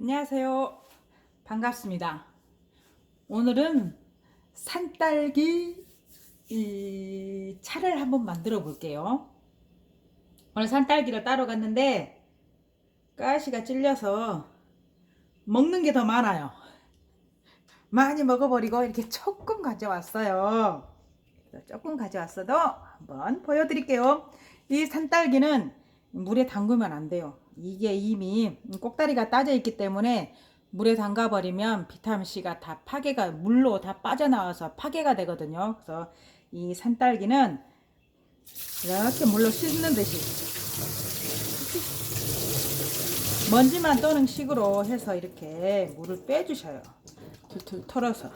안녕하세요. 반갑습니다. 오늘은 산딸기 이 차를 한번 만들어 볼게요. 오늘 산딸기를 따러 갔는데 가시가 찔려서 먹는 게 더 많아요. 많이 먹어버리고 이렇게 조금 가져왔어요. 조금 가져왔어도 한번 보여드릴게요. 이 산딸기는 물에 담그면 안 돼요. 이게 이미 꼭다리가 따져 있기 때문에 물에 담가 버리면 비타민 C가 다 파괴가 물로 다 빠져나와서 파괴가 되거든요. 그래서 이 산딸기는 이렇게 물로 씻는 듯이 먼지만 떠는 식으로 해서 이렇게 물을 빼주셔요. 툴툴 털어서.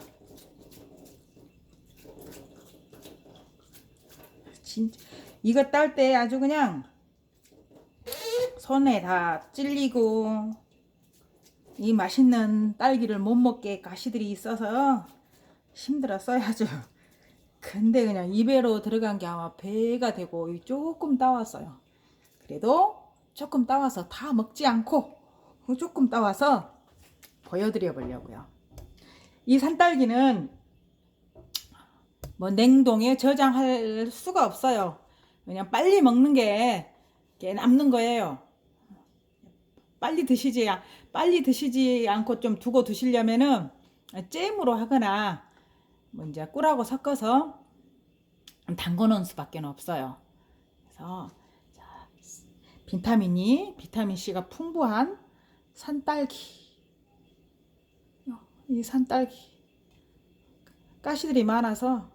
진짜 이거 딸 때 아주 그냥 손에 다 찔리고 이 맛있는 딸기를 못 먹게 가시들이 있어서 힘들었어요 아주 근데 그냥 입에로 들어간 게 아마 배가 되고 조금 따왔어요. 그래도 조금 따와서 다 먹지 않고 조금 따와서 보여드려 보려고요. 이 산딸기는 뭐 냉동에 저장할 수가 없어요. 그냥 빨리 먹는 게 남는 거예요. 빨리 드시지 빨리 드시지 않고 좀 두고 드시려면은 잼으로 하거나 뭐 이제 꿀하고 섞어서 담궈 놓은 수밖에 없어요. 그래서 자, 비타민이 비타민 C가 풍부한 산딸기 이 산딸기 가시들이 많아서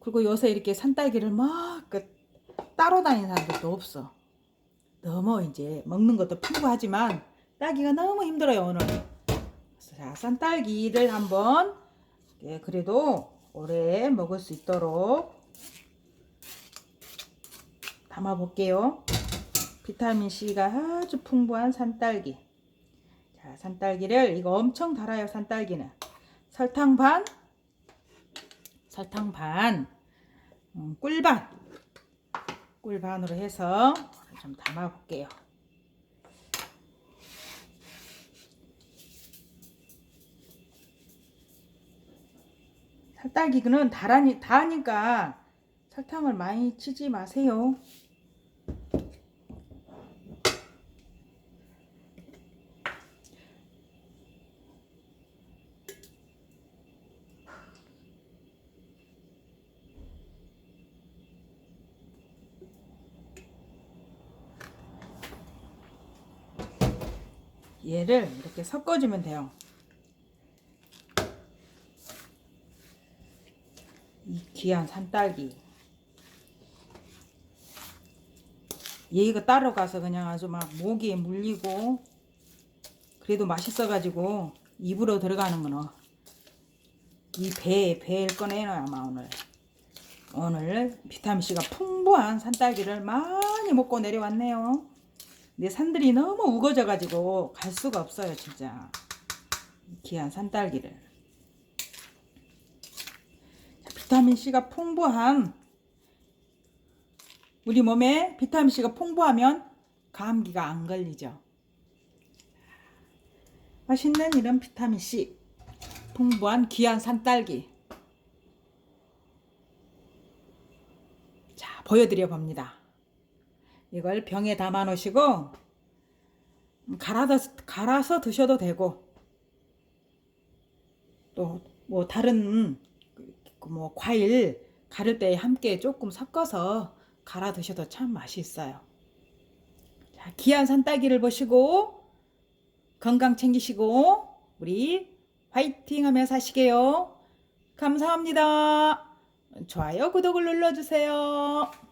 그리고 요새 이렇게 산딸기를 막 그 따로 다니는 사람들도 없어. 너무 이제 먹는 것도 풍부하지만 따기가 너무 힘들어요 오늘. 자, 산딸기를 한번 예, 그래도 오래 먹을 수 있도록 담아 볼게요. 비타민 C가 아주 풍부한 산딸기. 자, 산딸기를 이거 엄청 달아요. 산딸기는 설탕 반, 설탕 반, 음, 꿀 반. 꿀 반으로 해서 좀 담아 볼게요. 살딸기는 달하니, 다하니까 설탕을 많이 치지 마세요. 얘를 이렇게 섞어주면 돼요. 이 귀한 산딸기. 얘가 따로 가서 그냥 아주 막 모기에 물리고 그래도 맛있어가지고 입으로 들어가는 거는 이 배, 배일 꺼내요 아마 오늘. 오늘 비타민C가 풍부한 산딸기를 많이 먹고 내려왔네요. 내 산들이 너무 우거져 가지고 갈 수가 없어요 진짜. 귀한 산딸기를. 비타민C가 풍부한 우리 몸에 비타민C가 풍부하면 감기가 안 걸리죠. 맛있는 이런 비타민C. 풍부한 귀한 산딸기. 자 보여드려 봅니다 이걸 병에 담아 놓으시고 갈아서, 갈아서 드셔도 되고 또 뭐 다른 그뭐 과일 가를 때 함께 조금 섞어서 갈아 드셔도 참 맛있어요. 자, 귀한 산딸기를 보시고 건강 챙기시고 우리 화이팅 하며 사시게요. 감사합니다. 좋아요, 구독을 눌러주세요.